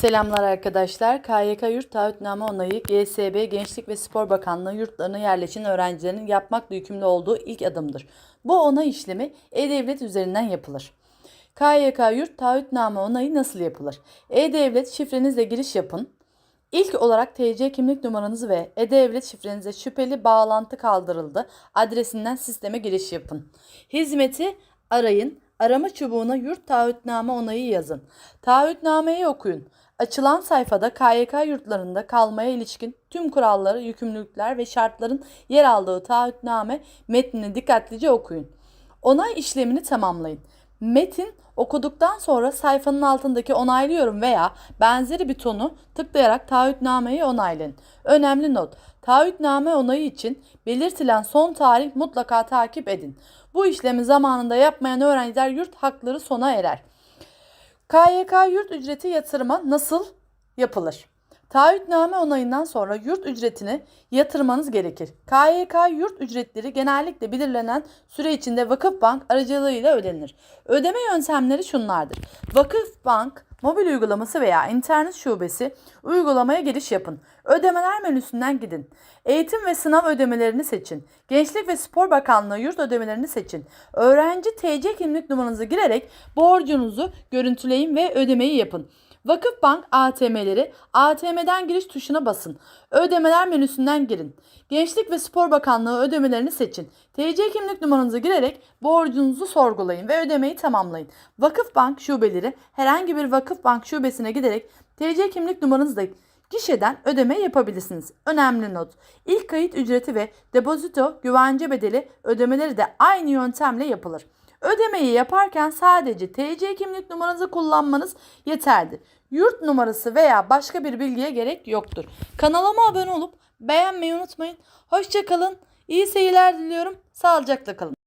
Selamlar arkadaşlar. KYK Yurt Taahhütname Onayı GSB Gençlik ve Spor Bakanlığı yurtlarına yerleşen öğrencilerin yapmakla yükümlü olduğu ilk adımdır. Bu onay işlemi E-Devlet üzerinden yapılır. KYK Yurt Taahhütname Onayı nasıl yapılır? E-Devlet şifrenizle giriş yapın. İlk olarak TC kimlik numaranızı ve E-Devlet şifrenize şüpheli bağlantı kaldırıldı adresinden sisteme giriş yapın. Hizmeti arayın. Arama çubuğuna yurt taahhütname onayı yazın. Taahhütnameyi okuyun. Açılan sayfada KYK yurtlarında kalmaya ilişkin tüm kuralları, yükümlülükler ve şartların yer aldığı taahhütname metnini dikkatlice okuyun. Onay işlemini tamamlayın. Metin okuduktan sonra sayfanın altındaki onaylıyorum veya benzeri butonu tıklayarak taahhütnameyi onaylayın. Önemli not. Taahhütname onayı için belirtilen son tarih mutlaka takip edin. Bu işlemi zamanında yapmayan öğrenciler yurt hakları sona erer. KYK yurt ücreti yatırıma nasıl yapılır? Taahhütname onayından sonra yurt ücretini yatırmanız gerekir. KYK yurt ücretleri genellikle belirlenen süre içinde Vakıfbank aracılığıyla ödenir. Ödeme yöntemleri şunlardır. Vakıfbank mobil uygulaması veya internet şubesi uygulamaya giriş yapın. Ödemeler menüsünden gidin. Eğitim ve sınav ödemelerini seçin. Gençlik ve Spor Bakanlığı yurt ödemelerini seçin. Öğrenci TC kimlik numaranızı girerek borcunuzu görüntüleyin ve ödemeyi yapın. Vakıfbank ATM'leri ATM'den giriş tuşuna basın. Ödemeler menüsünden girin. Gençlik ve Spor Bakanlığı ödemelerini seçin. TC kimlik numaranızı girerek borcunuzu sorgulayın ve ödemeyi tamamlayın. Vakıfbank şubeleri herhangi bir Vakıfbank şubesine giderek TC kimlik numaranızla gişeden ödeme yapabilirsiniz. Önemli not. İlk kayıt ücreti ve depozito güvence bedeli ödemeleri de aynı yöntemle yapılır. Ödemeyi yaparken sadece TC kimlik numaranızı kullanmanız yeterli. Yurt numarası veya başka bir bilgiye gerek yoktur. Kanalıma abone olup beğenmeyi unutmayın. Hoşçakalın. İyi seyirler diliyorum. Sağlıcakla kalın.